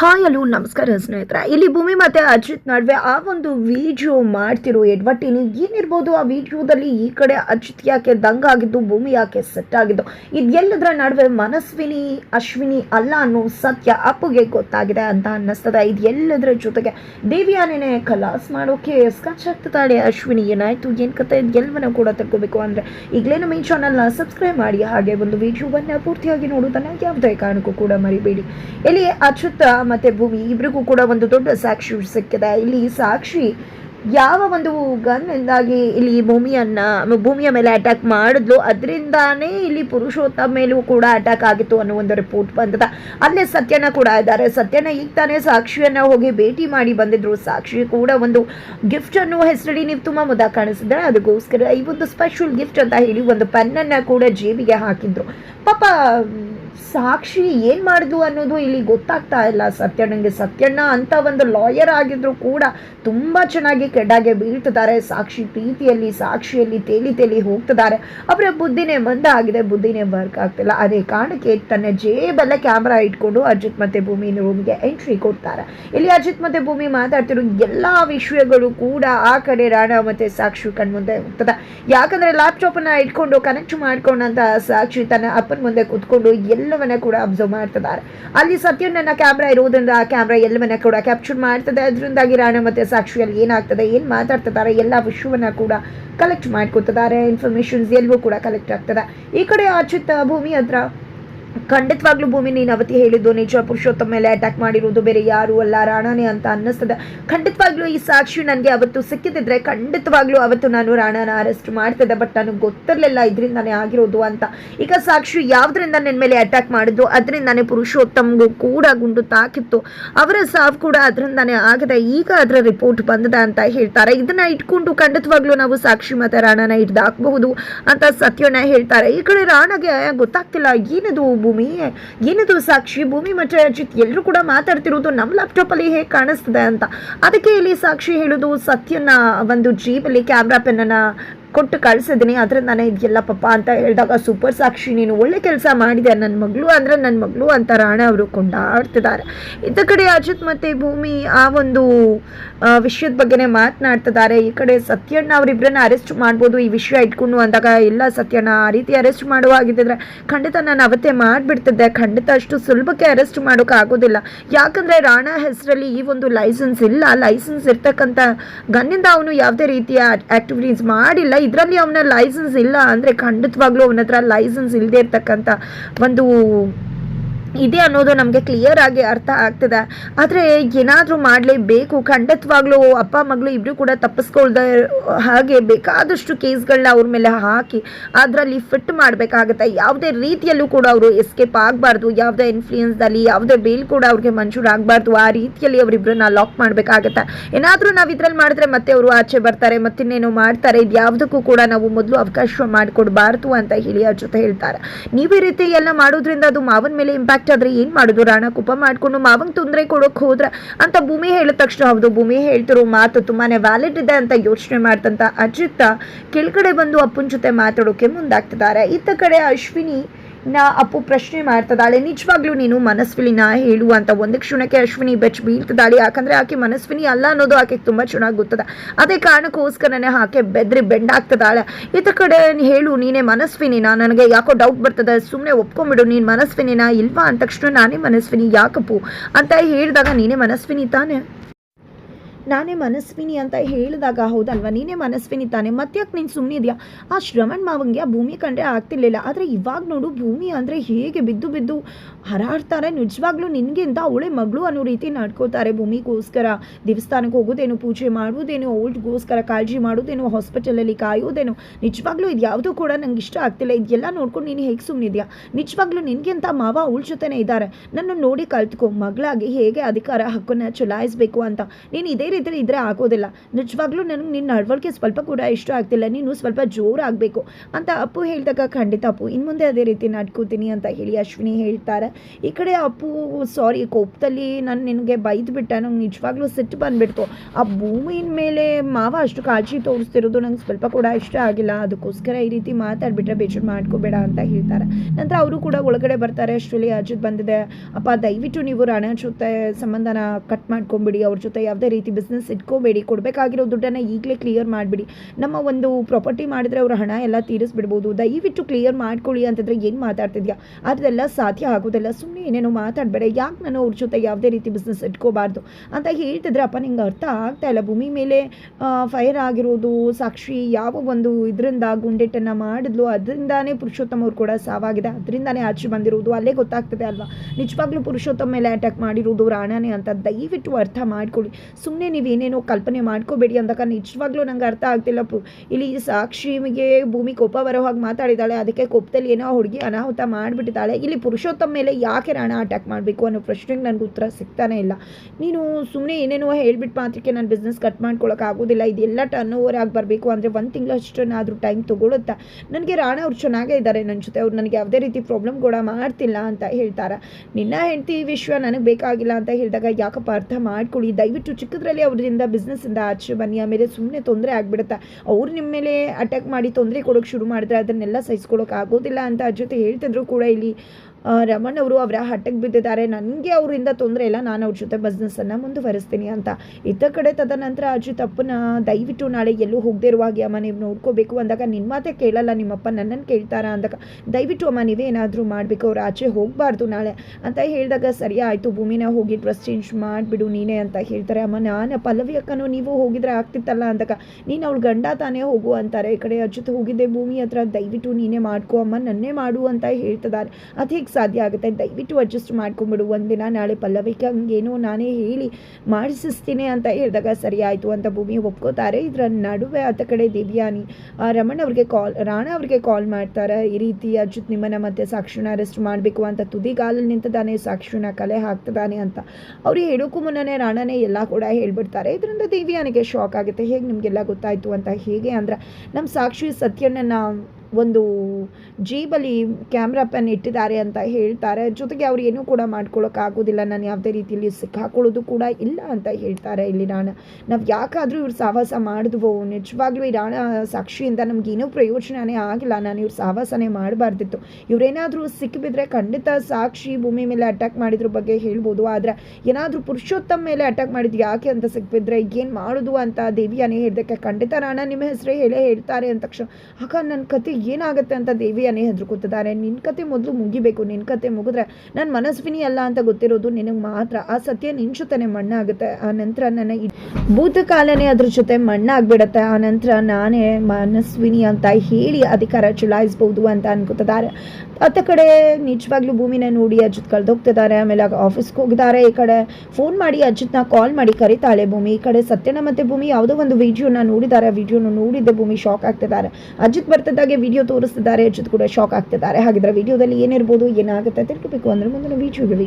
Hi hello ನಮಸ್ಕಾರ ಸ್ನೇಹಿತರೆ. ಇಲ್ಲಿ ಭೂಮಿ ಮತ್ತೆ ಅಜಿತ್ ನಡುವೆ ಆ ಒಂದು ವಿಡಿಯೋ ಮಾಡ್ತಿರೋ ಎಡ್ವಟ್ಟಿನಿ ಏನಿರ್ಬೋದು ಆ ವಿಡಿಯೋದಲ್ಲಿ ಈ ಕಡೆ ಅಜಿತ್ ಯಾಕೆ ದಂಗ ಆಗಿದ್ದು, ಭೂಮಿ ಯಾಕೆ ಸೆಟ್ ಆಗಿದ್ದು? ಇದೆಲ್ಲದರ ನಡುವೆ ಮನಸ್ವಿನಿ, ಅಶ್ವಿನಿ ಅಲ್ಲ ಅನ್ನೋ ಸತ್ಯ ಅಪ್ಪುಗೆ ಗೊತ್ತಾಗಿದೆ ಅಂತ ಅನ್ನಿಸ್ತದೆ. ಇದೆಲ್ಲದರ ಜೊತೆಗೆ ದೇವಿಯಾನೇನೆ ಕಲಾಸ್ ಮಾಡೋಕೆ ಸ್ಕಚ್ ಆಗ್ತದಾಳೆ ಅಶ್ವಿನಿ. ಏನಾಯ್ತು? ಏನು ಕತೆ? ಎಲ್ಲವನ್ನೂ ಕೂಡ ತಗೋಬೇಕು ಅಂದರೆ ಈಗಲೇ ನಮ್ಮ ಈ ಚಾನಲ್ನ ಸಬ್ಸ್ಕ್ರೈಬ್ ಮಾಡಿ. ಹಾಗೆ ಒಂದು ವಿಡಿಯೋವನ್ನು ಪೂರ್ತಿಯಾಗಿ ನೋಡೋದನ್ನು ಯಾವುದೇ ಕಾರಣಕ್ಕೂ ಕೂಡ ಮರಿಬೇಡಿ. ಇಲ್ಲಿ ಅಚ್ಯುತ ಮತ್ತೆ ಭೂಮಿ ಇಬ್ಬರಿಗೂ ಕೂಡ ಒಂದು ದೊಡ್ಡ ಸಾಕ್ಷಿ ಸಿಕ್ಕಿದೆ. ಇಲ್ಲಿ ಸಾಕ್ಷಿ ಯಾವ ಒಂದು ಗನ್ನಿಂದಾಗಿ ಇಲ್ಲಿ ಭೂಮಿಯನ್ನ, ಭೂಮಿಯ ಮೇಲೆ ಅಟ್ಯಾಕ್ ಮಾಡಿದ್ಲು, ಅದರಿಂದಾನೇ ಇಲ್ಲಿ ಪುರುಷೋತ್ತಮ ಮೇಲೂ ಕೂಡ ಅಟ್ಯಾಕ್ ಆಗಿತ್ತು ಅನ್ನೋ ಒಂದು ರಿಪೋರ್ಟ್ ಬಂದದ. ಅಲ್ಲೇ ಸತ್ಯನ ಕೂಡ ಇದ್ದಾರೆ. ಸತ್ಯನ ಈಗ ತಾನೇ ಸಾಕ್ಷಿಯನ್ನ ಹೋಗಿ ಭೇಟಿ ಮಾಡಿ ಬಂದಿದ್ರು. ಸಾಕ್ಷಿ ಕೂಡ ಒಂದು ಗಿಫ್ಟ್ ಅನ್ನೋ ಹೆಸರಲ್ಲಿ ನೀವು ತುಂಬಾ ಮುದ ಕಾಣಿಸಿದ್ರೆ ಅದಕ್ಕೋಸ್ಕರ ಈ ಒಂದು ಸ್ಪೆಷಲ್ ಗಿಫ್ಟ್ ಅಂತ ಹೇಳಿ ಒಂದು ಪೆನ್ನನ್ನ ಕೂಡ ಜೇಬಿಗೆ ಹಾಕಿದ್ರು. ಪಾಪ ಸಾಕ್ಷಿ ಏನು ಮಾಡಿದ್ವು ಅನ್ನೋದು ಇಲ್ಲಿ ಗೊತ್ತಾಗ್ತಾ ಇಲ್ಲ. ಸತ್ಯಣ್ಣಂಗೆ ಸತ್ಯಣ್ಣ ಅಂತ ಒಂದು ಲಾಯರ್ ಆಗಿದ್ರು ಕೂಡ ತುಂಬಾ ಚೆನ್ನಾಗಿ ಕೆಡ್ಡಾಗೆ ಬೀಳ್ತಿದ್ದಾರೆ. ಸಾಕ್ಷಿ ಪ್ರೀತಿಯಲ್ಲಿ, ಸಾಕ್ಷಿಯಲ್ಲಿ ತೇಲಿ ತೇಲಿ ಹೋಗ್ತಿದ್ದಾರೆ. ಅವರ ಬುದ್ಧಿನೇ ಮಂದ ಆಗಿದೆ, ಬುದ್ಧಿನೇ ವರ್ಕ್ ಆಗ್ತಿಲ್ಲ. ಅದೇ ಕಾರಣಕ್ಕೆ ತನ್ನ ಜೇಬಲ್ಲ ಕ್ಯಾಮ್ರಾ ಇಟ್ಕೊಂಡು ಅಜಿತ್ ಮತ್ತೆ ಭೂಮಿ ರೂಮ್ಗೆ ಎಂಟ್ರಿ ಕೊಡ್ತಾರೆ. ಇಲ್ಲಿ ಅಜಿತ್ ಮತ್ತೆ ಭೂಮಿ ಮಾತಾಡ್ತಿರೋ ಎಲ್ಲಾ ವಿಷಯಗಳು ಕೂಡ ಆ ಕಡೆ ರಾಣ ಮತ್ತೆ ಸಾಕ್ಷಿ ಕಣ್ಮುಂದೆ ಹೋಗ್ತದೆ. ಯಾಕಂದ್ರೆ ಲ್ಯಾಪ್ಟಾಪ್ ಅನ್ನ ಇಟ್ಕೊಂಡು ಕನೆಕ್ಟ್ ಮಾಡ್ಕೊಂಡಂತ ಸಾಕ್ಷಿ ತನ್ನ ಅಪ್ಪನ ಮುಂದೆ ಕುತ್ಕೊಂಡು ಎಲ್ಲವನ್ನ ಕೂಡ ಅಬ್ಸರ್ವ್ ಮಾಡ್ತಿದ್ದಾರೆ. ಅಲ್ಲಿ ಸತ್ಯನನ್ನ ಕ್ಯಾಮ್ರಾ ಇರೋದ್ರಿಂದ ಆ ಕ್ಯಾಮ್ರಾ ಎಲ್ಲವನ್ನ ಕೂಡ ಕ್ಯಾಪ್ಚರ್ ಮಾಡ್ತದೆ. ಅದರಿಂದಾಗಿ ರಾಣ ಮತ್ತೆ ಸಾಕ್ಷಿಯಲ್ಲಿ ಏನಾಗ್ತದೆ, ಏನ್ ಮಾತಾಡ್ತಿದ್ದಾರೆ, ಎಲ್ಲ ವಿಷಯವನ್ನ ಕೂಡ ಕಲೆಕ್ಟ್ ಮಾಡ್ಕೊತಿದ್ದಾರೆ. ಇನ್ಫಾರ್ಮೇಷನ್ಸ್ ಎಲ್ಲವೂ ಕೂಡ ಕಲೆಕ್ಟ್ ಆಗ್ತದೆ. ಈ ಕಡೆ ಅಚ್ಯುತ ಭೂಮಿ ಹತ್ರ ಖಂಡಿತವಾಗ್ಲೂ ಭೂಮಿ ನೀನು ಅವತಿ ಹೇಳಿದ್ದು ನಿಜ, ಪುರುಷೋತ್ತಮ ಮೇಲೆ ಅಟ್ಯಾಕ್ ಮಾಡಿರೋದು ಬೇರೆ ಯಾರು ಅಲ್ಲ, ರಾಣಾನೇ ಅಂತ ಅನ್ನಿಸ್ತದೆ. ಖಂಡಿತವಾಗ್ಲೂ ಈ ಸಾಕ್ಷಿ ನನಗೆ ಅವತ್ತು ಸಿಕ್ಕಿದ್ರೆ ಖಂಡಿತವಾಗ್ಲೂ ಅವತ್ತು ನಾನು ರಾಣಾನ ಅರೆಸ್ಟ್ ಮಾಡ್ತಿದ್ದೆ ಬಟ್ ನನಗೆ ಗೊತ್ತಿರಲಿಲ್ಲ ಇದರಿಂದಾನೇ ಆಗಿರೋದು ಅಂತ. ಈಗ ಸಾಕ್ಷಿ ಯಾವುದರಿಂದ ನನ್ನ ಮೇಲೆ ಅಟ್ಯಾಕ್ ಮಾಡಿದ್ದು, ಅದರಿಂದಾನೇ ಪುರುಷೋತ್ತಮಗೂ ಕೂಡ ಗುಂಡು ತಾಕಿತ್ತು. ಅವರ ಸಾವು ಕೂಡ ಅದರಿಂದಾನೇ ಆಗಿದೆ, ಈಗ ಅದರ ರಿಪೋರ್ಟ್ ಬಂದಿದೆ ಅಂತ ಹೇಳ್ತಾರೆ. ಇದನ್ನ ಇಟ್ಕೊಂಡು ಖಂಡಿತವಾಗ್ಲೂ ನಾವು ಸಾಕ್ಷಿ ಮತ್ತೆ ರಾಣಾನ ಹಿಡ್ದು ಹಾಕಬಹುದು ಅಂತ ಸತ್ಯನ ಹೇಳ್ತಾರೆ. ಈ ಕಡೆ ರಾಣಗೆ ಗೊತ್ತಾಗ್ತಿಲ್ಲ, ಏನದು ಭೂಮಿ. ಏನದು ಸಾಕ್ಷಿ, ಭೂಮಿ ಮತ್ತು ಅಜಿತ್ ಎಲ್ಲರೂ ಕೂಡ ಮಾತಾಡ್ತಿರೋದು ನಮ್ಮ ಲ್ಯಾಪ್ಟಾಪಲ್ಲಿ ಹೇಗೆ ಕಾಣಿಸ್ತದೆ ಅಂತ. ಅದಕ್ಕೆ ಇಲ್ಲಿ ಸಾಕ್ಷಿ ಹೇಳೋದು ಸತ್ಯನ ಒಂದು ಜೀಬಲ್ಲಿ ಕ್ಯಾಮ್ರಾ ಪೆನ್ನ ಕೊಟ್ಟು ಕಳ್ಸಿದ್ದೀನಿ ಅದರಿಂದಾನೇ ಇದೆಯಲ್ಲ ಪಪ್ಪ ಅಂತ ಹೇಳಿದಾಗ ಸೂಪರ್ ಸಾಕ್ಷಿ, ನೀನು ಒಳ್ಳೆ ಕೆಲಸ ಮಾಡಿದೆ ನನ್ನ ಮಗಳು ಅಂದರೆ ನನ್ನ ಮಗಳು ಅಂತ ರಾಣ ಅವರು ಕೊಂಡಾಡ್ತಿದ್ದಾರೆ. ಇದ್ದ ಕಡೆ ಅಜಿತ್ ಮತ್ತು ಭೂಮಿ ಆ ಒಂದು ವಿಷಯದ ಬಗ್ಗೆನೇ ಮಾತನಾಡ್ತಿದ್ದಾರೆ. ಈ ಕಡೆ ಸತ್ಯಣ್ಣ ಅವರಿಬ್ಬರನ್ನ ಅರೆಸ್ಟ್ ಮಾಡ್ಬೋದು, ಈ ವಿಷಯ ಇಟ್ಕೊಂಡು ಅಂದಾಗ ಇಲ್ಲ ಸತ್ಯಣ್ಣ, ಆ ರೀತಿ ಅರೆಸ್ಟ್ ಮಾಡುವ ಆಗಿದ್ದಿದ್ರೆ ಖಂಡಿತ ನಾನು ಅವತ್ತೇ ಮಾಡಿಬಿಡ್ತಿದ್ದೆ. ಖಂಡಿತ ಅಷ್ಟು ಸುಲಭಕ್ಕೆ ಅರೆಸ್ಟ್ ಮಾಡೋಕೆ ಆಗೋದಿಲ್ಲ. ಯಾಕಂದರೆ ರಾಣ ಹೆಸರಲ್ಲಿ ಈ ಒಂದು ಲೈಸೆನ್ಸ್ ಇಲ್ಲ. ಲೈಸೆನ್ಸ್ ಇರ್ತಕ್ಕಂಥ ಗನ್ನಿಂದ ಅವನು ಯಾವುದೇ ರೀತಿಯ ಆಕ್ಟಿವಿಟೀಸ್ ಮಾಡಿಲ್ಲ. ಇದರಲ್ಲಿ ಅವನ ಲೈಸೆನ್ಸ್ ಇಲ್ಲ ಅಂದರೆ ಖಂಡಿತವಾಗ್ಲೂ ಅವನ ಹತ್ರ ಲೈಸೆನ್ಸ್ ಇಲ್ಲದೆ ಇರ್ತಕ್ಕಂಥ ಒಂದು ಇದೆ ಅನ್ನೋದು ನಮಗೆ ಕ್ಲಿಯರ್ ಆಗಿ ಅರ್ಥ ಆಗ್ತದೆ. ಆದರೆ ಏನಾದರೂ ಮಾಡಲೇಬೇಕು, ಖಂಡಿತವಾಗ್ಲೂ ಅಪ್ಪ, ಮಗಳು ಇಬ್ಬರು ಕೂಡ ತಪ್ಪಿಸ್ಕೊಳ್ದ ಹಾಗೆ ಬೇಕಾದಷ್ಟು ಕೇಸ್ಗಳನ್ನ ಅವ್ರ ಮೇಲೆ ಹಾಕಿ ಅದರಲ್ಲಿ ಫಿಟ್ ಮಾಡಬೇಕಾಗತ್ತೆ. ಯಾವುದೇ ರೀತಿಯಲ್ಲೂ ಕೂಡ ಅವರು ಎಸ್ಕೇಪ್ ಆಗಬಾರ್ದು, ಯಾವುದೇ ಇನ್ಫ್ಲೂಯೆನ್ಸ್ದಲ್ಲಿ ಯಾವುದೇ ಬೇಲ್ ಕೂಡ ಅವ್ರಿಗೆ ಮಂಜೂರು ಆಗಬಾರ್ದು, ಆ ರೀತಿಯಲ್ಲಿ ಅವರಿಬ್ಬರನ್ನ ಲಾಕ್ ಮಾಡಬೇಕಾಗತ್ತೆ. ಏನಾದರೂ ನಾವು ಇದ್ರಲ್ಲಿ ಮಾಡಿದ್ರೆ ಮತ್ತೆ ಅವರು ಆಚೆ ಬರ್ತಾರೆ, ಮತ್ತಿನ್ನೇನೋ ಮಾಡ್ತಾರೆ, ಇದು ಯಾವುದಕ್ಕೂ ಕೂಡ ನಾವು ಮೊದಲು ಅವಕಾಶ ಮಾಡಿಕೊಡ್ಬಾರ್ದು ಅಂತ ಹೇಳಿ ಅವ್ರ ಜೊತೆ ಹೇಳ್ತಾರೆ. ನೀವು ಈ ರೀತಿ ಎಲ್ಲ ಮಾಡೋದ್ರಿಂದ ಅದು ಮಾವನ ಮೇಲೆ ಇಂಪ್ಯಾಕ್ಟ್ ಆದ್ರೆ ಏನ್ ಮಾಡೋದು? ರಾಣ ಕುಪ ಮಾಡ್ಕೊಂಡು ಮಾವಂಗ್ ತೊಂದರೆ ಕೊಡೋಕ್ ಹೋದ್ರ ಅಂತ ಭೂಮಿ ಹೇಳಿದ ತಕ್ಷಣ ಹೌದು, ಭೂಮಿ ಹೇಳ್ತಿರೋ ಮಾತು ತುಂಬಾನೇ ವ್ಯಾಲಿಡ್ ಇದೆ ಅಂತ ಯೋಚನೆ ಮಾಡ್ತಂತ ಅಜಿತ್ ಕೆಳಗಡೆ ಬಂದು ಅಪ್ಪನ ಜೊತೆ ಮಾತಾಡೋಕೆ ಮುಂದಾಗ್ತಿದ್ದಾರೆ. ಇತ್ತ ಕಡೆ ಅಶ್ವಿನಿ ಅಪ್ಪು ಪ್ರಶ್ನೆ ಮಾಡ್ತದಾಳೆ ನಿಜವಾಗ್ಲೂ ನೀನು ಮನಸ್ವಿನಿನ ಹೇಳು ಅಂತ ಒಂದು ಕ್ಷಣಕ್ಕೆ ಅಶ್ವಿನಿ ಬೆಚ್ಚ ಬೀಳ್ತದಾಳೆ ಯಾಕಂದ್ರೆ ಆಕೆ ಮನಸ್ವಿನಿ ಅಲ್ಲ ಅನ್ನೋದು ಆಕೆಗೆ ತುಂಬಾ ಚೆನ್ನಾಗಿ ಗೊತ್ತದ. ಅದೇ ಕಾರಣಕ್ಕೋಸ್ಕರನೇ ಆಕೆ ಬೆದ್ರಿ ಬೆಂಡಾಗ್ತದಾಳೆ ಇತರ ಕಡೆ ಹೇಳು, ನೀನೇ ಮನಸ್ವಿನಿನ? ನನಗೆ ಯಾಕೋ ಡೌಟ್ ಬರ್ತದೆ. ಸುಮ್ಮನೆ ಒಪ್ಕೊಂಬಿಡು ನೀನು ಮನಸ್ವಿನಿನ ಇಲ್ವಾ? ಅಂದ ತಕ್ಷಣ ನಾನೇ ಮನಸ್ವಿನಿ, ಯಾಕಪ್ಪು? ಅಂತ ಹೇಳಿದಾಗ ನೀನೇ ಮನಸ್ವಿನಿ ತಾನೆ? ನಾನೇ ಮನಸ್ವಿನಿ ಅಂತ ಹೇಳಿದಾಗ ಹೌದಲ್ವಾ? ನೀನೇ ಮನಸ್ವಿನಿ ತಾನೆ. ಮತ್ತ್ಯಾಕೆ ನೀನು ಇದೆಯಾ? ಆ ಶ್ರವಣ್ ಮಾವಂಗೆ ಆ ಭೂಮಿ ಕಂಡ್ರೆ ಆಗ್ತಿರ್ಲಿಲ್ಲ. ಆದರೆ ಇವಾಗ ನೋಡು ಭೂಮಿ ಅಂದರೆ ಹೇಗೆ ಬಿದ್ದು ಬಿದ್ದು ಹರಾಡ್ತಾರೆ. ನಿಜವಾಗ್ಲೂ ನಿನಗಿಂತ ಅವಳೆ ಮಗಳು ಅನ್ನೋ ರೀತಿ ನಡ್ಕೋತಾರೆ. ಭೂಮಿಗೋಸ್ಕರ ದೇವಸ್ಥಾನಕ್ಕೆ ಹೋಗೋದೇನು, ಪೂಜೆ ಮಾಡುವುದೇನು ಓಲ್ಡ್ಗೋಸ್ಕರ ಕಾಳಜಿ ಮಾಡೋದೇನು ಹಾಸ್ಪಿಟಲಲ್ಲಿ ಕಾಯೋದೇನು, ನಿಜವಾಗ್ಲೂ ಇದು ಯಾವುದೂ ಕೂಡ ನಂಗೆ ಇಷ್ಟ ಆಗ್ತಿಲ್ಲ. ಇದೆಲ್ಲ ನೋಡ್ಕೊಂಡು ನೀನು ಹೇಗೆ ಸುಮ್ಮನಿದ್ಯಾ ನಿಜವಾಗ್ಲೂ ನಿನಗಿಂತ ಮಾವ ಅವಳ ಜೊತೆನೇ ಇದ್ದಾರೆ ನನ್ನ ನೋಡಿ ಕಲ್ತ್ಕೊ. ಮಗಳಾಗಿ ಹೇಗೆ ಅಧಿಕಾರ ಹಕ್ಕನ್ನು ಚಲಾಯಿಸಬೇಕು ಅಂತ. ನೀನು ಇದೇ ರೀತಿಯಲ್ಲಿ ಇದ್ರೆ ಆಗೋದಿಲ್ಲ. ನಿಜವಾಗ್ಲೂ ನನಗೆ ನಿನ್ನ ನಡವಳಿಕೆ ಸ್ವಲ್ಪ ಕೂಡ ಇಷ್ಟ ಆಗ್ತಿಲ್ಲ. ನೀನು ಸ್ವಲ್ಪ ಜೋರಾಗಬೇಕು. ಅಂತ ಅಪ್ಪು ಹೇಳಿದಾಗ ಖಂಡಿತ ಅಪ್ಪು ಇನ್ನು ಮುಂದೆ ಅದೇ ರೀತಿ ನಡ್ಕೋತೀನಿ ಅಂತ ಹೇಳಿ ಅಶ್ವಿನಿ ಹೇಳ್ತಾರೆ. ಈ ಕಡೆ ಅಪ್ಪು ಸಾರಿ ಕೋಪದಲ್ಲಿ ನಾನು ನಿನಗೆ ಬೈದು ಬಿಟ್ಟೆ. ನಂಗೆ ನಿಜವಾಗ್ಲೂ ಸಿಟ್ಟು ಬಂದುಬಿಡ್ತು. ಆ ಭೂಮಿನ ಮೇಲೆ ಮಾವ ಅಷ್ಟು ಕಾಳಜಿ ತೋರಿಸ್ತಿರೋದು ನಂಗೆ ಸ್ವಲ್ಪ ಕೂಡ ಇಷ್ಟ ಆಗಿಲ್ಲ. ಅದಕ್ಕೋಸ್ಕರ ಈ ರೀತಿ ಮಾತಾಡ್ಬಿಟ್ರೆ ಬೇಜಾರು ಮಾಡ್ಕೋಬೇಡ ಅಂತ ಹೇಳ್ತಾರೆ. ನಂತರ ಅವರು ಕೂಡ ಒಳಗಡೆ ಬರ್ತಾರೆ. ಅಷ್ಟರಲ್ಲಿ ಅಜಿತ್ ಬಂದಿದೆ. ಅಪ್ಪ, ದಯವಿಟ್ಟು ನೀವು ರಾಣ ಜೊತೆ ಸಂಬಂಧನ ಕಟ್ ಮಾಡ್ಕೊಂಬಿಡಿ. ಅವ್ರ ಜೊತೆ ಯಾವುದೇ ರೀತಿ ಬಿಸ್ನೆಸ್ ಇಟ್ಕೋಬೇಡಿ, ಕೊಡಬೇಕಾಗಿರೋ ದುಡ್ಡನ್ನು ಈಗಲೇ ಕ್ಲಿಯರ್ ಮಾಡಿಬಿಡಿ. ನಮ್ಮ ಒಂದು ಪ್ರಾಪರ್ಟಿ ಮಾಡಿದ್ರೆ ಅವರ ಹಣ ಎಲ್ಲ ತೀರಿಸ್ಬಿಡ್ಬೋದು. ದಯವಿಟ್ಟು ಕ್ಲಿಯರ್ ಮಾಡ್ಕೊಳ್ಳಿ ಅಂತಂದರೆ ಏನು ಮಾತಾಡ್ತಿದ್ಯಾ? ಅದೆಲ್ಲ ಸಾಧ್ಯ ಆಗೋದಿಲ್ಲ. ಸುಮ್ಮನೆ ಏನೇನೋ ಮಾತಾಡಬೇಡ. ಯಾಕೆ ನಾನು ಅವ್ರ ಜೊತೆ ಯಾವುದೇ ರೀತಿ ಬಿಸ್ನೆಸ್ ಇಟ್ಕೋಬಾರ್ದು? ಅಂತ ಹೇಳ್ತಿದ್ರೆ ಅಪ್ಪ, ನಿಂಗೆ ಅರ್ಥ ಆಗ್ತಾ ಇಲ್ಲ. ಭೂಮಿ ಮೇಲೆ ಫೈರ್ ಆಗಿರೋದು, ಸಾಕ್ಷಿ ಯಾವ ಒಂದು ಇದರಿಂದ ಗುಂಡೆಟನ್ನು ಮಾಡಿದ್ಲು, ಅದರಿಂದಾನೇ ಪುರುಷೋತ್ತಮ ಅವ್ರು ಕೂಡ ಸಾವಾಗಿದೆ. ಅದರಿಂದಾನೇ ಆಚೆ ಬಂದಿರೋದು. ಅಲ್ಲೇ ಗೊತ್ತಾಗ್ತದೆ ಅಲ್ವಾ? ನಿಜವಾಗ್ಲೂ ಪುರುಷೋತ್ತಮ ಮೇಲೆ ಅಟ್ಯಾಕ್ ಮಾಡಿರೋದು ರಾಣಾನೇ ಅಂತ. ದಯವಿಟ್ಟು ಅರ್ಥ ಮಾಡ್ಕೊಳ್ಳಿ. ಸುಮ್ಮನೆ ನೀವೇನೇನೋ ಕಲ್ಪನೆ ಮಾಡ್ಕೋಬೇಡಿ ಅಂದಾಗ ನಿಜವಾಗ್ಲೂ ನಂಗೆ ಅರ್ಥ ಆಗ್ತಿಲ್ಲ ಇಲ್ಲಿ ಸಾಕ್ಷಿಗೆ ಭೂಮಿ ಕೋಪ ಬರೋ ಹಾಗೆ ಮಾತಾಡಿದ್ದಾಳೆ ಅದಕ್ಕೆ ಕೋಪದಲ್ಲಿ ಏನೋ ಹುಡುಗಿ ಅನಾಹುತ ಮಾಡಿಬಿಟ್ಟಿದ್ದಾಳೆ ಇಲ್ಲಿ ಪುರುಷೋತ್ತಮ ಮೇಲೆ ಯಾಕೆ ರಾಣ ಅಟ್ಯಾಕ್ ಮಾಡಬೇಕು ಅನ್ನೋ ಪ್ರಶ್ನೆಗೆ ನನಗೆ ಉತ್ತರ ಸಿಗ್ತಾನೆ ಇಲ್ಲ. ನೀನು ಸುಮ್ಮನೆ ಏನೇನೋ ಹೇಳ್ಬಿಟ್ಟು ಮಾತ್ರಕ್ಕೆ ನಾನು ಬಿಸ್ನೆಸ್ ಕಟ್ ಮಾಡ್ಕೊಳಕ್ಕೆ ಆಗೋದಿಲ್ಲ. ಇದೆಲ್ಲ ಟರ್ನ್ ಓವರ್ ಆಗಿ ಬರಬೇಕು ಅಂದರೆ ಒಂದು ತಿಂಗಳಷ್ಟನ್ನಾದರೂ ಟೈಮ್ ತೊಗೊಳುತ್ತಾ? ನನಗೆ ರಾಣ ಅವ್ರು ಚೆನ್ನಾಗೇ ಇದ್ದಾರೆ ನನ್ನ ಜೊತೆ. ಅವ್ರು ನನಗೆ ಯಾವುದೇ ರೀತಿ ಪ್ರಾಬ್ಲಮ್ ಕೂಡ ಮಾಡ್ತಿಲ್ಲ ಅಂತ ಹೇಳ್ತಾರೆ. ನಿನ್ನ ಹೆಂಡತಿ ವಿಶ್ವ ನನಗೆ ಬೇಕಾಗಿಲ್ಲ ಅಂತ ಹೇಳಿದಾಗ ಯಾಕಪ್ಪ ಅರ್ಥ ಮಾಡ್ಕೊಳ್ಳಿ ದಯವಿಟ್ಟು ಚಿಕ್ಕದ್ರಲ್ಲಿ ಅವರಿಂದ ಬಿಸ್ನೆಸ್ಸಿಂದ ಆಚೆ ಬನ್ನಿ, ಆಮೇಲೆ ಸುಮ್ಮನೆ ತೊಂದರೆ ಆಗಿಬಿಡುತ್ತೆ. ಅವ್ರು ನಿಮ್ಮ ಮೇಲೆ ಅಟ್ಯಾಕ್ ಮಾಡಿ ತೊಂದರೆ ಕೊಡೋಕೆ ಶುರು ಮಾಡಿದ್ರೆ ಅದನ್ನೆಲ್ಲ ಸಹಿಸ್ಕೊಳ್ಳೋಕೆ ಆಗೋದಿಲ್ಲ ಅಂತ ಜೊತೆ ಹೇಳ್ತಿದ್ರು ಕೂಡ ಇಲ್ಲಿ. ರಮಣ್ ಅವರು ಅವರ ಹಟ್ಟಕ್ಕೆ ಬಿದ್ದಿದ್ದಾರೆ. ನನಗೆ ಅವರಿಂದ ತೊಂದರೆ ಇಲ್ಲ. ನಾನು ಅವ್ರ ಜೊತೆ ಬಿಸ್ನೆಸ್ಸನ್ನು ಮುಂದುವರಿಸ್ತೀನಿ ಅಂತ. ಇತ್ತ ಕಡೆ ತದನಂತರ ಅಜಿತ್ ಅಪ್ಪನ ದಯವಿಟ್ಟು ನಾಳೆ ಎಲ್ಲೂ ಹೋಗದೇ ಇರುವಾಗ ಹಾಗೆ ಅಮ್ಮ, ನೀವು ನೋಡ್ಕೋಬೇಕು ಅಂದಾಗ ನಿನ್ನ ಮಾತೇ ಕೇಳಲ್ಲ, ನಿಮ್ಮಪ್ಪ ನನ್ನನ್ನು ಕೇಳ್ತಾರಾ ಅಂದಾಗ ದಯವಿಟ್ಟು ಅಮ್ಮ ನೀವೇನಾದರೂ ಮಾಡಬೇಕು, ಅವ್ರು ಆಚೆ ಹೋಗಬಾರ್ದು ನಾಳೆ ಅಂತ ಹೇಳಿದಾಗ ಸರಿ ಆಯಿತು, ಭೂಮಿನ ಹೋಗಿ ಡ್ರೆಸ್ ಚೇಂಜ್ ಮಾಡಿಬಿಡು ನೀನೇ ಅಂತ ಹೇಳ್ತಾರೆ. ಅಮ್ಮ, ನಾನು ಪಲ್ಲವಿ ಅಕ್ಕನೂ ನೀವು ಹೋಗಿದ್ರೆ ಆಗ್ತಿತ್ತಲ್ಲ ಅಂದಾಗ ನೀನು ಅವಳು ಗಂಡ ತಾನೇ ಹೋಗು ಅಂತಾರೆ. ಈ ಕಡೆ ಅಜಿತ್ ಹೋಗಿದ್ದೆ, ಭೂಮಿ ಹತ್ರ ದಯವಿಟ್ಟು ನೀನೇ ಮಾಡ್ಕೊ, ಅಮ್ಮ ನನ್ನೇ ಮಾಡು ಅಂತ ಹೇಳ್ತಿದ್ದಾರೆ. ಅದು ಸಾಧ್ಯ ಆಗುತ್ತೆ. ದಯವಿಟ್ಟು ಅಡ್ಜಸ್ಟ್ ಮಾಡ್ಕೊಂಬಿಡು. ಒಂದಿನ ನಾಳೆ ಪಲ್ಲವಿಗೆ ಹಂಗೇನೋ ನಾನೇ ಹೇಳಿ ಮಾಡಿಸಿಸ್ತೀನಿ ಅಂತ ಹೇಳಿದಾಗ ಸರಿ ಆಯಿತು ಅಂತ ಭೂಮಿ ಒಪ್ಕೋತಾರೆ. ಇದರ ನಡುವೆ ಆತ ಕಡೆ ದಿವ್ಯಾನಿ ರಮಣ್ ಅವ್ರಿಗೆ ಕಾಲ್ ರಾಣ ಅವ್ರಿಗೆ ಕಾಲ್ ಮಾಡ್ತಾರೆ. ಈ ರೀತಿ ಅಜಿತ್ ನಿಮ್ಮನ್ನ ಮತ್ತೆ ಸಾಕ್ಷಿನ ಅರೆಸ್ಟ್ ಮಾಡಬೇಕು ಅಂತ ತುದಿಗಾಲಲ್ಲಿ ನಿಂತಿದ್ದಾನೆ, ಸಾಕ್ಷಿನ ಕಲೆ ಹಾಕ್ತಿದ್ದಾನೆ ಅಂತ ಅವ್ರು ಹೇಳೋಕ್ಕೂ ಮುನ್ನನೇ ರಾಣನೇ ಎಲ್ಲ ಕೂಡ ಹೇಳ್ಬಿಡ್ತಾರೆ. ಇದರಿಂದ ದೇವಿಯಾನಿಗೆ ಶಾಕ್ ಆಗುತ್ತೆ. ಹೇಗೆ ನಿಮಗೆಲ್ಲ ಗೊತ್ತಾಯಿತು ಅಂತ ಹೇಗೆ ಅಂದ್ರೆ ನಮ್ಮ ಸಾಕ್ಷಿ ಸತ್ಯನನ್ನು ಒಂದು ಜೀಬಲ್ಲಿ ಕ್ಯಾಮ್ರಾ ಪೆನ್ ಇಟ್ಟಿದ್ದಾರೆ ಅಂತ ಹೇಳ್ತಾರೆ. ಜೊತೆಗೆ ಅವ್ರು ಏನೂ ಕೂಡ ಮಾಡ್ಕೊಳ್ಳೋಕ್ಕಾಗೋದಿಲ್ಲ ನಾನು ಯಾವುದೇ ರೀತಿಯಲ್ಲಿ ಸಿಕ್ಕಾಕೊಳ್ಳೋದು ಕೂಡ ಇಲ್ಲ ಅಂತ ಹೇಳ್ತಾರೆ ಇಲ್ಲಿ ರಾಣ. ನಾವು ಯಾಕಾದರೂ ಇವ್ರು ಸಾಹಸ ಮಾಡಿದ್ವೋ? ನಿಜವಾಗ್ಲೂ ಈ ರಾಣ ಸಾಕ್ಷಿಯಿಂದ ನಮಗೇನೂ ಪ್ರಯೋಜನನೇ ಆಗಿಲ್ಲ. ನಾನು ಇವ್ರು ಸಾಹಸನೇ ಮಾಡಬಾರ್ದಿತ್ತು. ಇವರೇನಾದರೂ ಸಿಕ್ಕಿಬಿದ್ರೆ ಖಂಡಿತ ಸಾಕ್ಷಿ ಭೂಮಿ ಮೇಲೆ ಅಟ್ಯಾಕ್ ಮಾಡಿದ್ರ ಬಗ್ಗೆ ಹೇಳ್ಬೋದು. ಆದರೆ ಏನಾದರೂ ಪುರುಷೋತ್ತಮ ಮೇಲೆ ಅಟ್ಯಾಕ್ ಮಾಡಿದ್ದು ಯಾಕೆ ಅಂತ ಸಿಕ್ಕಿಬಿದ್ರೆ ಏನು ಮಾಡೋದು ಅಂತ ದೇವಿಯಾನೇ ಹೇಳಿದಕ್ಕೆ ಖಂಡಿತ ರಾಣ ನಿಮ್ಮ ಹೆಸರೇ ಹೇಳೇ ಹೇಳ್ತಾರೆ ಅಂದ ತಕ್ಷಣ. ಆಗ ನನ್ನ ಕತೆ ಏನಾಗುತ್ತೆ ಅಂತ ದೇವಿಯಾನೇ ಹೆದರ್ಕೊತಿದ್ದಾರೆ. ನಿನ್ನ ಕತೆ ಮೊದಲು ಮುಗಿಬೇಕು. ನಿನ್ನ ಕತೆ ಮುಗಿದ್ರೆ ನನ್ನ ಮನಸ್ವಿನಿ ಅಲ್ಲ ಅಂತ ಗೊತ್ತಿರೋದು ನಿನಗೆ ಮಾತ್ರ. ಆ ಸತ್ಯ ನಿನ್ನ ಜೊತೆನೆ ಮಣ್ಣಾಗುತ್ತೆ. ಆ ನಂತರ ನನ್ನ ಭೂತಕಾಲನೇ ಅದ್ರ ಜೊತೆ ಮಣ್ಣಾಗ್ಬಿಡತ್ತೆ. ಆ ನಂತರ ನಾನೇ ಮನಸ್ವಿನಿ ಅಂತ ಹೇಳಿ ಅಧಿಕಾರ ಚಲಾಯಿಸ್ಬೋದು ಅಂತ ಅನ್ಕೋತಿದ್ದಾರೆ. ಅತ್ತ ಕಡೆ ನಿಜವಾಗ್ಲೂ ಭೂಮಿನ ನೋಡಿ ಅಜಿತ್ ಕಳೆದೋಗ್ತಿದ್ದಾರೆ. ಆಮೇಲೆ ಆಫೀಸ್ಗೆ ಹೋಗಿದ್ದಾರೆ. ಈ ಕಡೆ ಫೋನ್ ಮಾಡಿ ಅಜಿತ್ನ ಕಾಲ್ ಮಾಡಿ ಕರೀತಾಳೆ ಭೂಮಿ. ಈ ಕಡೆ ಸತ್ಯನ ಮತ್ತೆ ಭೂಮಿ ಯಾವುದೋ ಒಂದು ವಿಡಿಯೋನ ನೋಡಿದ್ದಾರೆ. ವಿಡಿಯೋನ ನೋಡಿದ್ದೆ ಭೂಮಿ ಶಾಕ್ ಆಗ್ತಿದ್ದಾರೆ. ಅಜಿತ್ ಬರ್ತಿದ್ದಾಗೆ ವಿಡಿಯೋ ತೋರಿಸ್ತಿದ್ದಾರೆ ಅಜಿತ್ ಕೂಡ ಶಾಕ್ ಆಗ್ತಿದ್ದಾರೆ. ಹಾಗಿದ್ರೆ ವಿಡಿಯೋದಲ್ಲಿ ಏನಿರ್ಬೋದು ಏನಾಗುತ್ತೆ ತಿಳ್ಕೊಬೇಕು ಅಂದ್ರೆ ಮುಂದಿನ ವಿಡಿಯೋಗೆ